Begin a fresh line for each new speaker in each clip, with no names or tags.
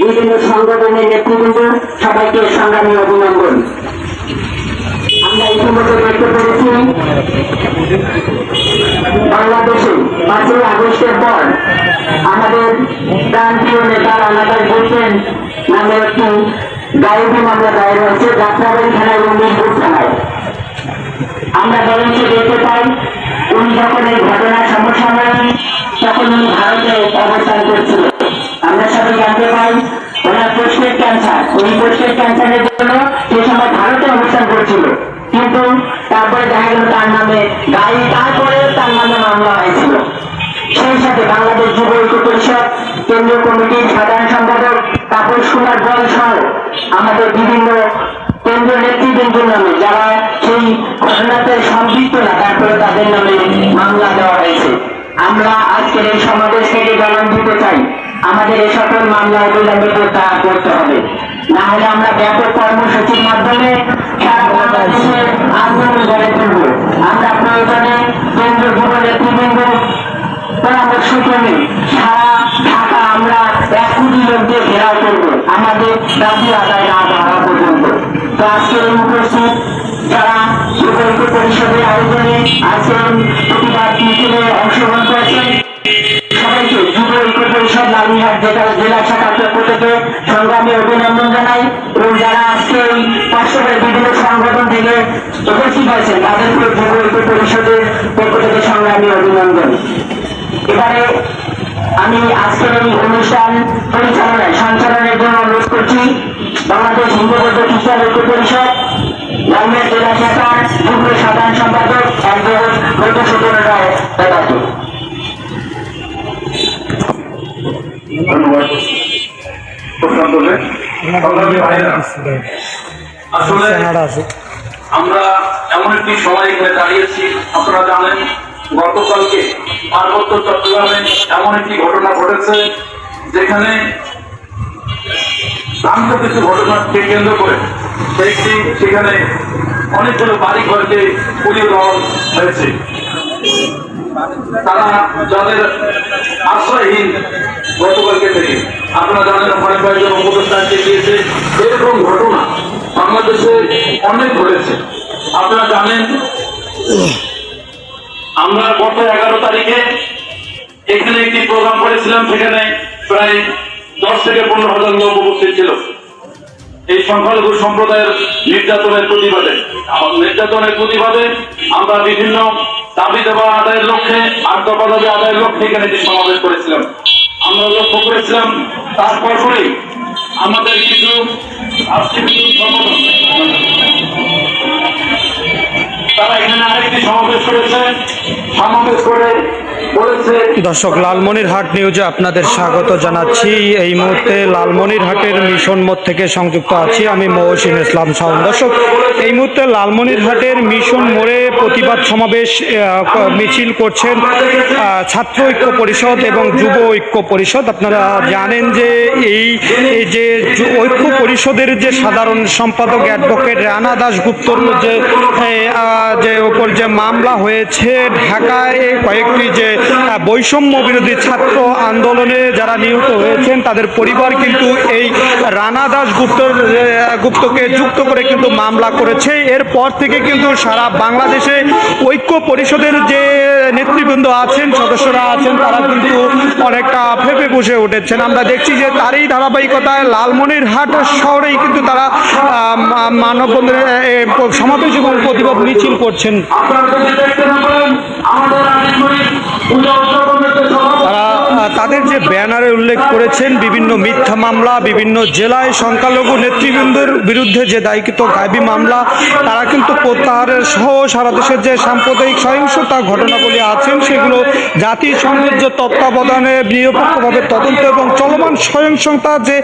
বিভিন্ন সংগঠনের নেতৃবৃন্দ সবাইকে সংগ্রামী অভিনন্দন। আমরা ইতিমধ্যে দেখতে পেরেছি, বাংলাদেশে পাঁচই আগস্টের পর আমাদের প্রান্তীয় নেতা রানাদার হোসেন নামে একটি গায়েবী মামলা দায়ের হয়েছে যাত্রাবাড়ি থানায় এবং মিরপুর থানায় আমরা বরঞ্চ দেখতে পাই, উনি যখন এই ঘটনার সমসাময়িক তখন উনি ভারতে অবস্থান প্রস্টেট ক্যান্সারের জন্য সে সময় ভারতে অবস্থান করছিল। কিন্তু তারপরে দেখা গেল তার নামে গাড়ি, তারপরে তার নামে মামলা হয়েছিল। সেই সাথে বাংলাদেশ যুব ঐক্য পরিষদ, কেন্দ্রীয় কমিটির সাধারণ সম্পাদক তাপস কুমার বল সহ আমাদের বিভিন্ন কেন্দ্রীয় নেতৃবৃন্দের নামে যারা সেই ঘটনাতে সম্পৃক্ত না তারপরে তাদের নামে মামলা দেওয়া হয়েছে। আমরা আজকের এই সমাবেশ থেকে জানান দিতে চাই। আমাদের এই সকল মামলা অবিলম্বে প্রত্যাহার করতে হবে। না হলে আমরা ব্যাপক কর্মসূচির মাধ্যমে সারা বাংলাদেশে আন্দোলন গড়ে তুলব। আমরা প্রয়োজনে কেন্দ্রীয় যুব নেতৃবৃন্দ পরামর্শ ক্রমে সারা ঢাকা আমরা এক কোটি লোক ঘেরাও করব। আমাদের দাবি আদায় না হওয়া পর্যন্ত। তো আজকের এই উপস্থিত যারা যুব পরিষদের আয়োজনে আজকের হয়েছেন তাদেরকে যুব পরিষদের পক্ষ থেকে সংগ্রামী অভিনন্দন। এবারে আমি আজকের এই অনুষ্ঠান পরিচালনায় সঞ্চালনের জন্য অনুরোধ করছি বাংলাদেশ হিন্দু বৌদ্ধ ঐক্য পরিষদ লালমিয়া জেলা শাখার যুগ্ম সাধারণ সম্পাদক একজন মধুসূদন রায় দাদাকে
ধন্যবাদ। আসলে আমরা এমন একটি সময় এখানে দাঁড়িয়েছি, আপনারা জানেন, গতকালকে পার্বত্য চট্টগ্রামে এমন একটি ঘটনা ঘটেছে, যেখানে ভ্রান্ত কিছু ঘটনাকে কেন্দ্র করে একটি সেখানে অনেকগুলো বাড়ি ঘরকে পুড়িয়ে দেওয়া হয়েছে। তারা যাদের আশ্রয়হীন গতকালকে থেকে, আপনারা জানেন অনেক কয়েকজন উপদেষ্টাকে দিয়েছে, এরকম ঘটনা বাংলাদেশে অনেক ঘটেছে। আপনারা জানেন, আমরা গত এগারো তারিখে এখানে একটি প্রোগ্রাম করেছিলাম, সেখানে প্রায় দশ থেকে পনেরো হাজার লোক উপস্থিত ছিল। এই সংখ্যালঘু সম্প্রদায়ের নির্যাতনের প্রতিবাদে। নির্যাতনের প্রতিবাদে আমরা বিভিন্ন দাবি দেওয়া আদায়ের লক্ষ্যে, আর দাবি আদায়ের লক্ষ্যে এখানে একটি সমাবেশ করেছিলাম। আমরা লক্ষ্য করেছিলাম, তারপর আমাদের কিছু সংগঠন তারা এখানে আরেকটি সমাবেশ করেছে। সমাবেশ করে
দর্শক, লালমনিরহাট নিউজে আপনাদের স্বাগত জানাচ্ছি। এই মুহূর্তে লালমনিরহাটের মিশন মোড় থেকে সংযুক্ত আছি আমি মহসিন ইসলাম শাওন দর্শক, এই মুহূর্তে লালমনিরহাটের মিশন মোড়ে প্রতিবাদ সমাবেশ মিছিল করছেন ছাত্র ঐক্য পরিষদ এবং যুব ঐক্য পরিষদ। আপনারা জানেন যে এই যে ঐক্য পরিষদের যে সাধারণ সম্পাদক অ্যাডভোকেট রানা দাশগুপ্তর যে যে ওপর যে মামলা হয়েছে ঢাকায় কয়েকটি যে আহ, বৈষম্য বিরোধী ছাত্র আন্দোলনে যারা নিহত হয়েছেন তাদের পরিবার কিন্তু এই রানা দাস গুপ্তর আহ, গুপ্তকে যুক্ত করে কিন্তু মামলা করেছে। এরপর থেকে কিন্তু সারা বাংলাদেশে ঐক্য পরিষদের যে নেতৃবৃন্দ আছেন সদস্যরা আছেন তারা কিন্তু অনেকটা ফেপে বসে উঠেছেন। আমরা দেখছি যে তারই ধারাবাহিকতায় লালমনিরহাট শহরেই কিন্তু তারা মানববন্ধনের সমাবেশ এবং প্রতিবাদ মিছিল করছেন।
আপনারা
আহ, যে ব্যানারে উল্লেখ করেছেন বিভিন্ন মিথ্যা মামলা বিভিন্ন জেলায় সংখ্যালঘু নেতৃবৃন্দের বিরুদ্ধে যে দায়িত্ব গাইবী মামলা তারা কিন্তু প্রত্যাহারের সহ সারা দেশের যে সাম্প্রদায়িক সহিংসতা ঘটনাগুলি আছেন সেগুলো জাতিসংঘের যে তত্ত্বাবধানে নিরপেক্ষভাবে তদন্ত এবং চলমান সহিংসতা যে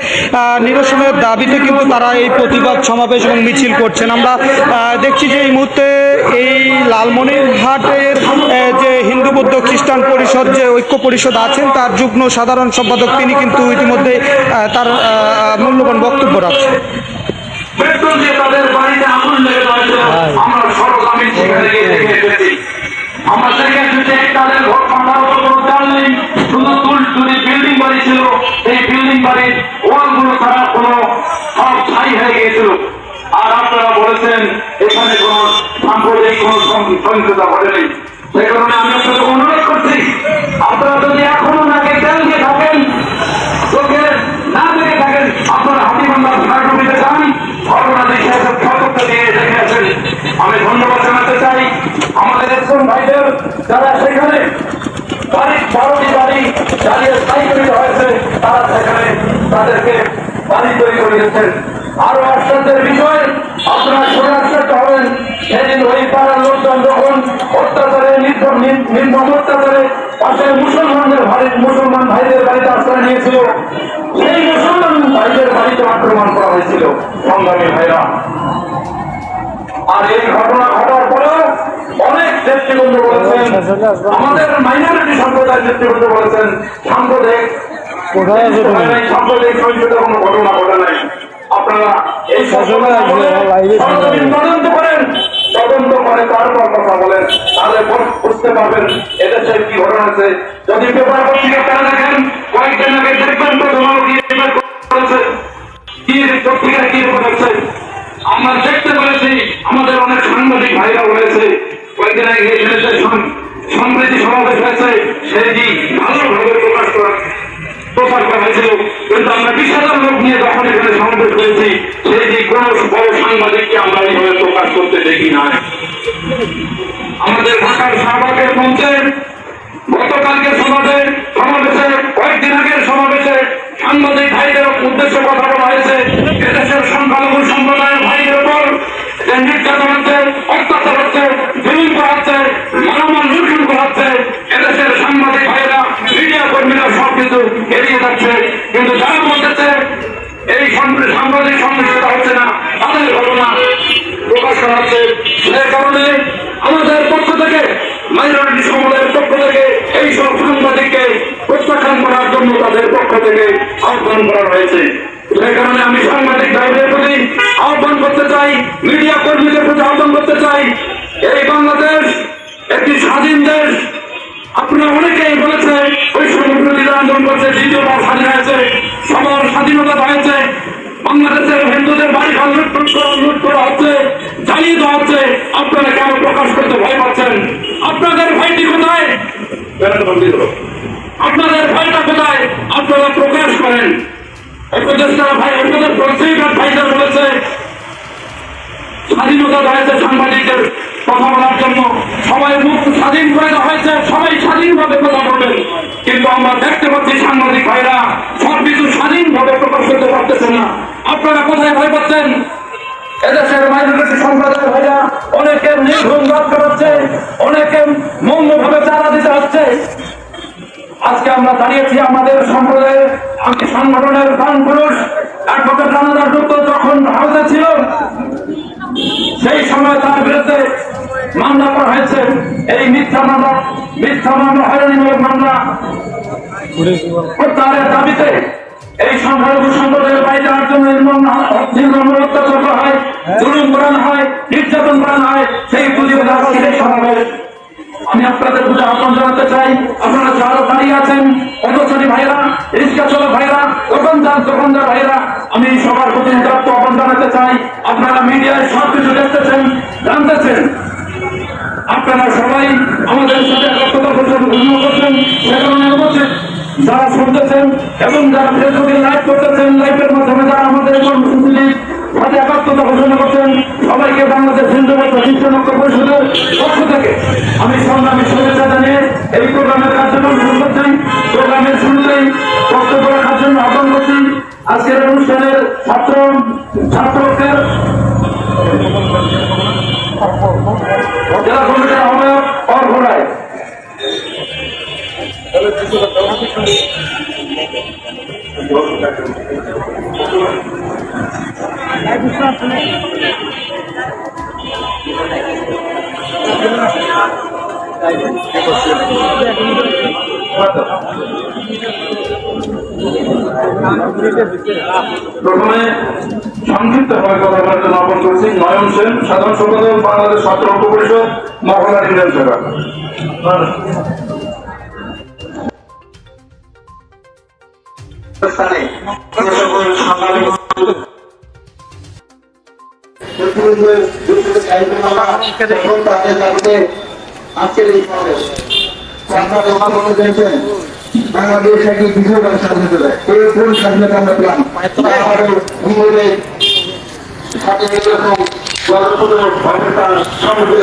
নিরসনের দাবিতে কিন্তু তারা এই প্রতিবাদ সমাবেশ এবং মিছিল করছেন। আমরা দেখছি যে এই মুহূর্তে এই লালমনিরহাটের যে হিন্দু বৌদ্ধ খ্রিস্টান পরিষদ যে ঐক্য পরিষদ আছেন তার যুগ্ম সাধারণ সম্পাদক, তিনি কিন্তু ইতিমধ্যে তার মূল্যবান বক্তব্য রাখছেন।
কোনো আপনারা বলেছেন এখানে কোন সাম্প্রদায়িক কোন সহিংসতা ঘটেনি সে কারণে আমি আপনাদের অনুরোধ করছি আপনারা যদি এখনও নাকি তেল দিয়ে থাকেন চোখে না দেখে থাকেন আপনারা হাতিবান্ধার সার্টিফিকেট চান ঘটনা দেখে এসব সতর্ক দিয়ে দেখে আসেন আমি ধন্যবাদ জানাতে চাই আমাদের একজন ভাইদের যারা সেখানে বাড়ি বারোটি বাড়ি চালিয়ে স্থায়ী তৈরি হয়েছে তারা সেখানে তাদেরকে দিচ্ছেন আরও আশ্চর্যের বিষয়, আপনারা সরে আশ্চর্য হবেন সেদিন ওই পাড়ার লোকজন যখন অত্যাচারে নির্মম অত্যাচারে পাশে মুসলমানদের বাড়ি মুসলমান ভাইদের বাড়িতে আশ্রয় নিয়েছিল, সেই মুসলমান ভাইদের বাড়িতে আক্রমণ করা হয়েছিল। সংগ্রামী ভাইরা। আর এই ঘটনা ঘটার পরেও অনেক নেতৃবৃন্দ বলেছেন, আমাদের মাইনরিটি সম্প্রদায়ের নেতৃবৃন্দ বলেছেন, সাম্প্রদায়িক আপনারা এই। তদন্ত করেন। তদন্ত করে তারপর কথা বলেন। তাহলে বুঝতে পারবেন এদেশে কি ঘটনা আছে। যদি পেপার পত্রিকা তারা দেখেন কয়েকদিন আগে দেখবেন তো কি করেছে কি কি আমরা দেখতে পেরেছি আমাদের অনেক সাংবাদিক ভাইরা বলেছে কয়েকদিন আগে এখানে যে সম- সমাবেশ হয়েছে। সেটি ভালোভাবে প্রকাশ করা প্রচার করা হয়েছিল কিন্তু আমরা বিশ হাজার লোক নিয়ে যখন এখানে সমাবেশ করেছি সেটি কোন বড় সাংবাদিককে আমরা এইভাবে প্রকাশ করতে দেখি না আমাদের ঢাকার শাহবাগের মঞ্চে, গতকালকে সমাজে, সমাবেশে, কয়েকদিন আগের সমাবেশে সাংবাদিক ভাইদের উদ্দেশ্যে কথা বলা হয়েছে। এদেশের সংখ্যালঘু সম্প্রদায়ের ভাইদের উপর যে নির্যাতন হচ্ছে, অত্যাচার হচ্ছে জুলুম করা হচ্ছে মানবান লুণ্ঠন করা হচ্ছে এদেশের সাংবাদিক ভাইরা মিডিয়া সবকিছু এড়িয়ে যাচ্ছে, কিন্তু যারা বলতেছে, এই সম- সাংবাদিক সন্তুষ্টতা হচ্ছে না, তাদের ঘটনা প্রকাশ করা হচ্ছে। সে কারণে আমাদের পক্ষ থেকে মাইনরিটি সমুদায়ের পক্ষ থেকে এই সব সাংবাদিককে প্রত্যাখ্যান করার জন্য তাদের পক্ষ থেকে আহ্বান করা হয়েছে। সে কারণে আমি সাংবাদিক ভাইদের প্রতি আহ্বান করতে চাই, মিডিয়া কর্মীদের প্রতি আহ্বান করতে চাই, এই বাংলাদেশ একটি স্বাধীন দেশ আপনারা অনেকেই বলেছে ওই সংবিধান আন্দোলন করছে দ্বিতীয়বার স্বাধীন হয়েছে, সবার স্বাধীনতা হয়েছে বাংলাদেশের হিন্দুদের বাড়ি ঘর লুট লুট করা হচ্ছে, জ্বালিয়ে দেওয়া হচ্ছে। আপনারা কেন প্রকাশ করতে ভয় পাচ্ছেন আপনাদের ভয়টি কোথায় আপনাদের ভয়টা কোথায় আপনারা প্রকাশ করেন উপদেষ্টা ভাই উপদেশ পত্রিকার ভাইদের বলেছে স্বাধীনতা রয়েছে সাংবাদিকদের কথা বলার জন্য সবাই মুখ স্বাধীন করে দেওয়া হয়েছে সবাই স্বাধীনভাবে কথা বলবেন কিন্তু আমরা দেখতে পাচ্ছি সাংবাদিক ভাইরা সবকিছু স্বাধীনভাবে প্রকাশ করতে পারতেছেন না। আপনারা কোথায় ভয় পাচ্ছেন? এদেশের মাইনরিটি সম্প্রদায়ের ভাইরা অনেকে নির্ঘুম বাদ করাচ্ছে অনেকে মৌনভাবে চারা দিতে হচ্ছে আজকে আমরা দাঁড়িয়েছি আমাদের সম্প্রদায়ের আমি সংগঠনের প্রাণ পুরুষ, অ্যাডভোকেট রানাদার যুক্ত যখন ভারতে ছিল, সেই সময় তার বিরুদ্ধে মামলা করা হয়েছে। এই মিথ্যা মামলা মিথ্যা হয়রানিমূলক মামলা। প্রত্যাহারের দাবিতে এই সংখ্যালঘু সম্প্রদায়ের বাইরে যাওয়ার জন্য নির্মম নির্মম অত্যাচার করা হয় জুলুম করানো হয় নির্যাতন করানো হয় সেই প্রতিবাদ সমাবেশ। আমি আপনাদের পুজো আহ্বান জানাতে চাই আপনারা যারা দাঁড়িয়ে আছেন পথচারী ভাইরা রিক্সা চালক ভাইরা দোকানদার দোকানদার ভাইরা আমি সবার প্রতি আহ্বান জানাতে চাই আপনারা মিডিয়ায় সব কিছু দেখতেছেন জানতেছেন। আপনারা সবাই আমাদের সাথে একত্রতা করছেন সে বলছেন যারা শুনতেছেন এবং যারা ফেসবুকে লাইভ করতেছেন, লাইভের মাধ্যমে যারা আমাদের কর্মসূচির সাথে একাত্মতা ঘোষণা করছেন, সবাইকে বাংলাদেশ হিন্দু ঐক্য পরিষদের পক্ষ থেকে আমি সংগ্রামী শুভেচ্ছা জানিয়ে এই প্রোগ্রামের কার্যক্রম শুরু করছি। প্রোগ্রামের শুরুতেই বক্তব্য রাখার জন্য আহ্বান করছি। আজকের অনুষ্ঠানের ছাত্র, ছাত্রদের। জেলা প্রথমে সংক্ষিপ্তভাবে কথা বলার জন্য অপন করছি নয়ন সেন, সাধারণ সম্পাদক, বাংলাদেশ ছাত্র ঐক্য পরিষদ মহলা ইন্ডিয়ান সভা
স্থানে সকল সাংবাদিক আজকের এই সমাবেশ বাংলাদেশ একটি বিষয় স্বাধীনতা এই কোন স্বাধীনতা আমরা পেলাম আমাদের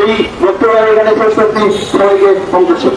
এই বক্তব্য এখানে শেষ করছি। সবাইকে পৌঁছেছে